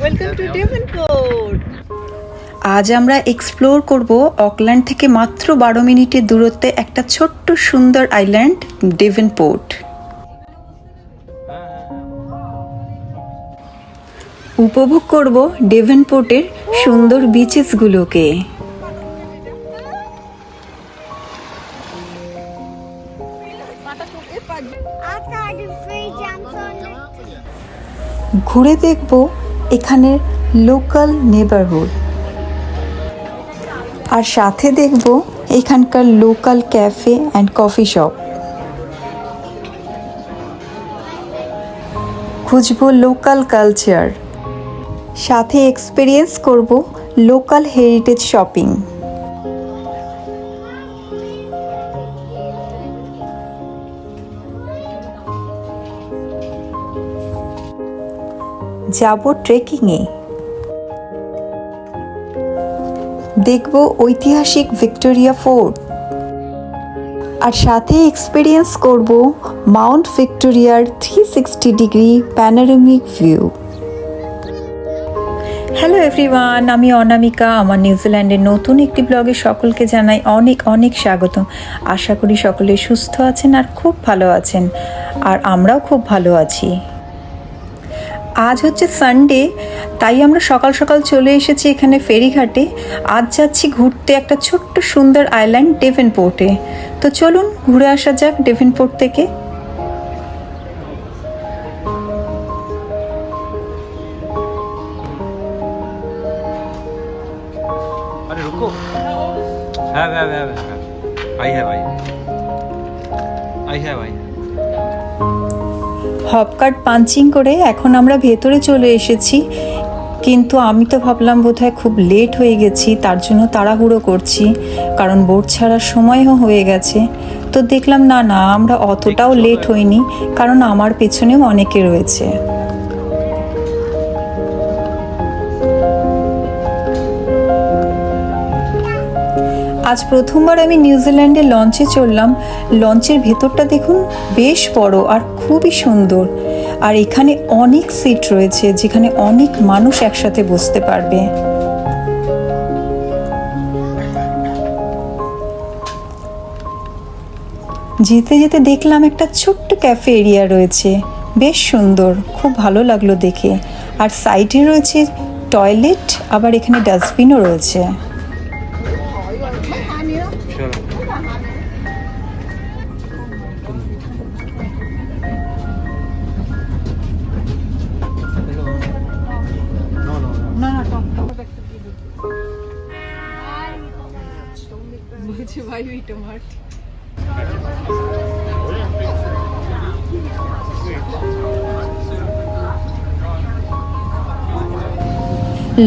Welcome to Davenport আজ আমরা explore করব অকল্যান্ড থেকে মাত্র বারো মিনিটের দূরত্বে একটা ছোট্ট সুন্দর আইল্যান্ড ডেভেনপোর্ট উপভোগ করব ডেভেনপোর্টের সুন্দর বিচেসগুলোকে. ঘুরে দেখব এখানের লোকাল নেবারহুড আর সাথে দেখব এখানকার local cafe and coffee shop খুঁজব local culture সাথে এক্সপিরিয়েন্স করব লোকাল হেরিটেজ শপিং যাব ট্রেকিংয়ে। দেখব ঐতিহাসিক ভিক্টোরিয়া ফোর্ট। আর সাথে এক্সপিরিয়েন্স করব মাউন্ট ভিক্টোরিয়ার three sixty degree panoramic view hello everyone আমি অনামিকা, আমার নিউজিল্যান্ডের নতুন একটি ব্লগে সকলকে জানাই অনেক অনেক স্বাগত। আশা করি সকলে সুস্থ আছেন আর খুব ভালো আছেন। আর আমরাও খুব ভালো আছি। আজ হচ্ছে সানডে তাই আমরা সকাল সকাল চলে এসেছি এখানে ফেরিঘাটে। আজ যাচ্ছি ঘুরতে একটা ছোট্ট সুন্দর আইল্যান্ড ডেভেনপোর্টে তো চলুন ঘুরে আসা যাক ডেভেনপোর্ট থেকে। হ্যাঁ হ্যাঁ হ্যাঁ হ্যাঁ, হ্যাঁ। আই হ্যাঁ ভাই। আই হ্যাঁ ভাই। হপকাট পাঞ্চিং করে এখন আমরা ভেতরে চলে এসেছি। কিন্তু আমি তো ভাবলাম বোধহয় খুব লেট হয়ে গেছি তার জন্য তাড়াহুড়ো করছি কারণ বোট ছাড়ার সময়ও হয়ে গেছে। তো দেখলাম না না আমরা অতটাও লেট হইনি কারণ আমার পেছনেও অনেকে রয়েছে। আজ প্রথমবার আমি নিউজিল্যান্ডে লঞ্চে চললাম। লঞ্চের ভেতরটা দেখুন, বেশ বড় আর খুবই সুন্দর। আর এখানে অনেক সিট রয়েছে, যেখানে অনেক মানুষ একসাথে বসতে পারবে। যেতে যেতে দেখলাম একটা ছোট্ট ক্যাফে এরিয়া রয়েছে। বেশ সুন্দর, খুব ভালো লাগল দেখে। আর সাইডে রয়েছে টয়লেট, আবার এখানে ডাস্টবিনও রয়েছে। ওই টমাট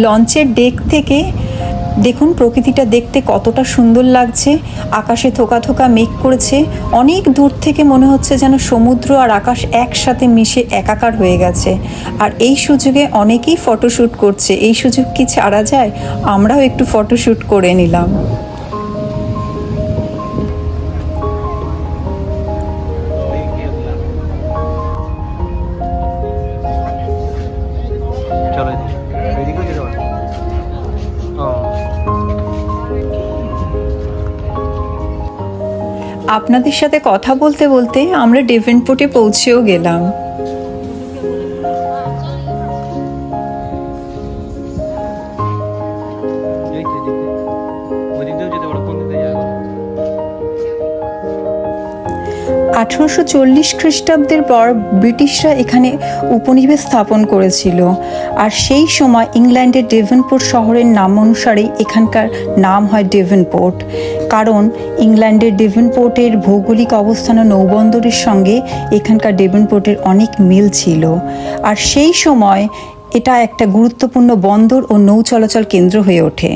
লঞ্চের ডেক থেকে দেখুন, প্রকৃতিটা দেখতে কতটা সুন্দর লাগছে। আকাশে থোকা থোকা মেঘ করেছে। অনেক দূর থেকে মনে হচ্ছে যেন সমুদ্র আর আকাশ একসাথে মিশে একাকার হয়ে গেছে। আর এই সুযোগে অনেকেই ফটোশ্যুট করছে। এই সুযোগ কি ছাড়া যায়? আমরাও একটু ফটোশ্যুট করে নিলাম। আপনাদের সাথে কথা বলতে বলতে আমরা ডেভেনপোর্টে পৌঁছেও গেলাম। আঠারোশো চল্লিশ খ্রিস্টাব্দের পর ব্রিটিশরা এখানে উপনিবেশ স্থাপন করেছিল। আর সেই সময় ইংল্যান্ডের ডেভেনপোর্ট শহরের নাম অনুসারে এখানকার নাম হয় ডেভেনপোর্ট। কারণ ইংল্যান্ডের ডেভেনপোর্টের ভৌগোলিক অবস্থান ও নৌবন্দরের সঙ্গে এখানকার ডেভেনপোর্টের অনেক মিল ছিল। আর সেই সময় এটা একটা গুরুত্বপূর্ণ বন্দর ও নৌ চলাচল কেন্দ্র হয়ে ওঠে।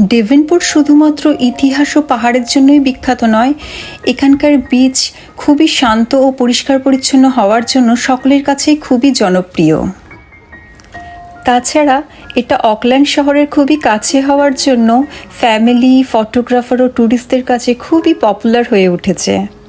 ডেভেনপোর্ট শুধুমাত্র ইতিহাস ও পাহাড়ের জন্যই বিখ্যাত নয়, এখানকার বীচ খুবই শান্ত ও পরিষ্কার পরিচ্ছন্ন হওয়ার জন্য সকলের কাছেই খুবই জনপ্রিয়। তাছাড়া এটা অকল্যান্ড শহরের খুবই কাছে হওয়ার জন্য ফ্যামিলি ফটোগ্রাফার ও ট্যুরিস্টদের কাছে খুবই পপুলার হয়ে উঠেছে।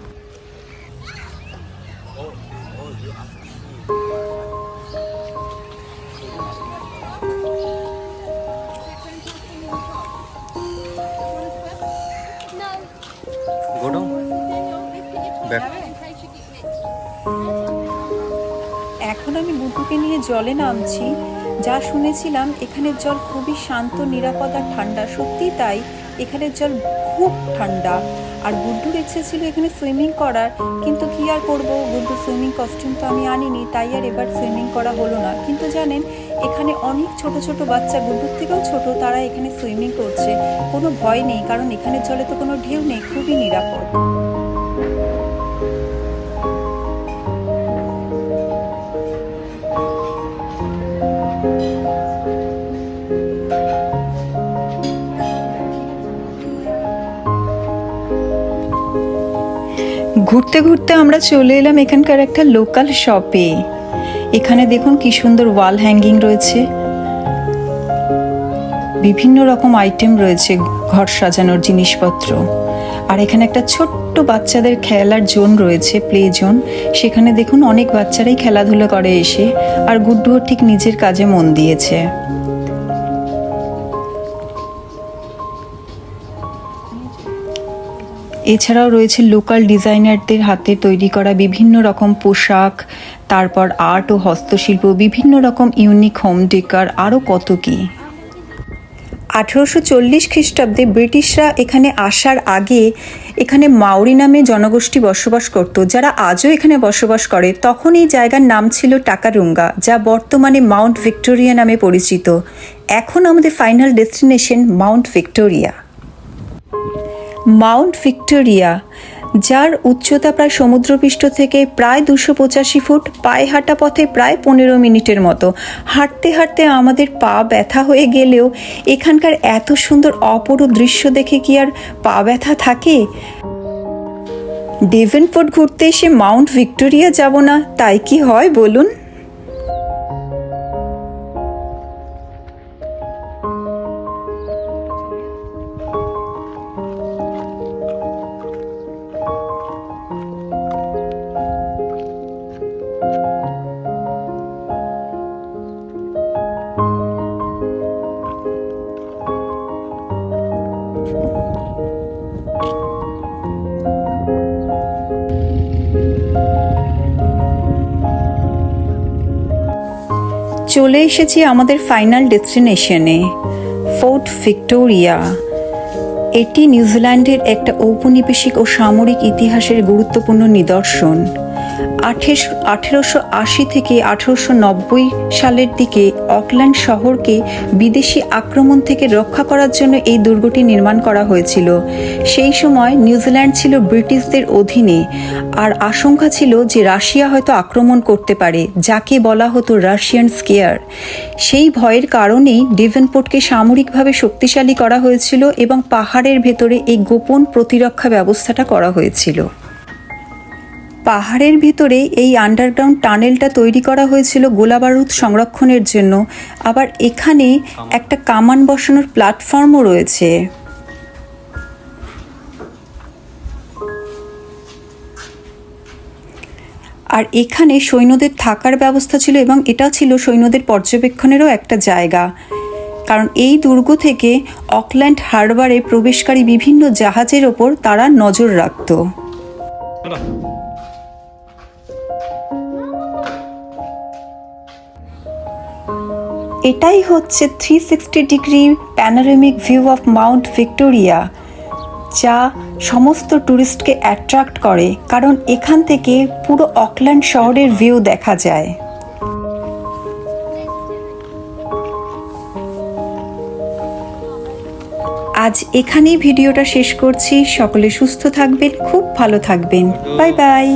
এখন আমি গুড্ডুকে নিয়ে জলে নামছি। যা শুনেছিলাম, এখানের জল খুবই শান্ত, নিরাপদ আর ঠান্ডা। সত্যি তাই, এখানের জল খুব ঠান্ডা। আর গুড্ডুর ইচ্ছে ছিল এখানে সুইমিং করার, কিন্তু কি আর করব? গুড্ডু সুইমিং কস্টিউম তো আমি আনিনি, তাই আর এবার সুইমিং করা হলো না। কিন্তু জানেন, এখানে অনেক ছোট ছোট বাচ্চা গুড্ডুর থেকেও ছোট, তারা এখানে সুইমিং করছে। কোনো ভয় নেই, কারণ এখানের জলে তো কোনো ঢেউ নেই, খুবই নিরাপদ। ঘুরতে ঘুরতে আমরা চলে এলাম এখানকার একটা লোকাল শপে এখানে দেখুন কি সুন্দর ওয়াল হ্যাঙ্গিং রয়েছে। বিভিন্ন রকম আইটেম রয়েছে ঘর সাজানোর জিনিসপত্র। আর এখানে একটা ছোট্ট বাচ্চাদের খেলার জোন রয়েছে প্লে জোন। সেখানে দেখুন অনেক বাচ্চারাই খেলাধুলো করে এসে, আর গুড্ডুও ঠিক নিজের কাজে মন দিয়েছে। এছাড়াও রয়েছে লোকাল ডিজাইনারদের হাতে তৈরি করা বিভিন্ন রকম পোশাক, তারপর আর্ট ও হস্তশিল্প, বিভিন্ন রকম ইউনিক হোম ডেকার আরও কত কী। আঠেরোশো চল্লিশ খ্রিস্টাব্দে ব্রিটিশরা এখানে আসার আগে এখানে মাউরি নামে জনগোষ্ঠী বসবাস করত। যারা আজও এখানে বসবাস করে, তখন এই জায়গার নাম ছিল টাকারুঙ্গা, যা বর্তমানে মাউন্ট ভিক্টোরিয়া নামে পরিচিত। এখন আমাদের final destination mount Victoria. Mount Victoria, যার উচ্চতা প্রায় সমুদ্রপৃষ্ঠ থেকে প্রায় দুশো পঁচাশি ফুট, পায়ে হাঁটা পথে প্রায় পনেরো মিনিটের মতো। হাঁটতে হাঁটতে আমাদের পা ব্যথা হয়ে গেলেও এখানকার এত সুন্দর অপরূপ দৃশ্য দেখে কি আর পা ব্যথা থাকে? ডেভেনপোর্ট ঘুরতে এসে মাউন্ট ভিক্টোরিয়া যাব না, তাই কি হয় বলুন? চলে এসেছি আমাদের ফাইনাল ডেস্টিনেশনে ফোর্ট ভিক্টোরিয়া এটি নিউজিল্যান্ডের একটা ঔপনিবেশিক ও সামরিক ইতিহাসের গুরুত্বপূর্ণ নিদর্শন। আঠেরোশো আশি থেকে আঠেরোশো নব্বই সালের দিকে অকল্যান্ড শহরকে বিদেশি আক্রমণ থেকে রক্ষা করার জন্য এই দুর্গটি নির্মাণ করা হয়েছিল। সেই সময় নিউজিল্যান্ড ছিল ব্রিটিশদের অধীনে। আর আশঙ্কা ছিল যে রাশিয়া হয়তো আক্রমণ করতে পারে, যাকে বলা হতো রাশিয়ান স্কেয়ার। সেই ভয়ের কারণেই ডেভেনপোর্টকে সামরিকভাবে শক্তিশালী করা হয়েছিল এবং পাহাড়ের ভেতরে এই গোপন প্রতিরক্ষা ব্যবস্থাটা করা হয়েছিল। পাহাড়ের ভিতরে এই আন্ডারগ্রাউন্ড টানেলটা তৈরি করা হয়েছিল গোলাবারুদ সংরক্ষণের জন্য। আবার এখানে একটা কামান বসানোর প্ল্যাটফর্মও রয়েছে। আর এখানে সৈন্যদের থাকার ব্যবস্থা ছিল এবং এটা ছিল সৈন্যদের পর্যবেক্ষণেরও একটা জায়গা। কারণ এই দুর্গ থেকে অকল্যান্ড হারবারে প্রবেশকারী বিভিন্ন জাহাজের ওপর তারা নজর রাখতো। এটাই হচ্ছে three sixty degree panoramic view of mount Victoria যা সমস্ত ট্যুরিস্টকে অ্যাট্রাক্ট করে কারণ এখান থেকে পুরো অকল্যান্ড শহরের ভিউ দেখা যায়। আজ এখানেই ভিডিওটা শেষ করছি। সকলে সুস্থ থাকবেন খুব ভালো থাকবেন। Bye bye.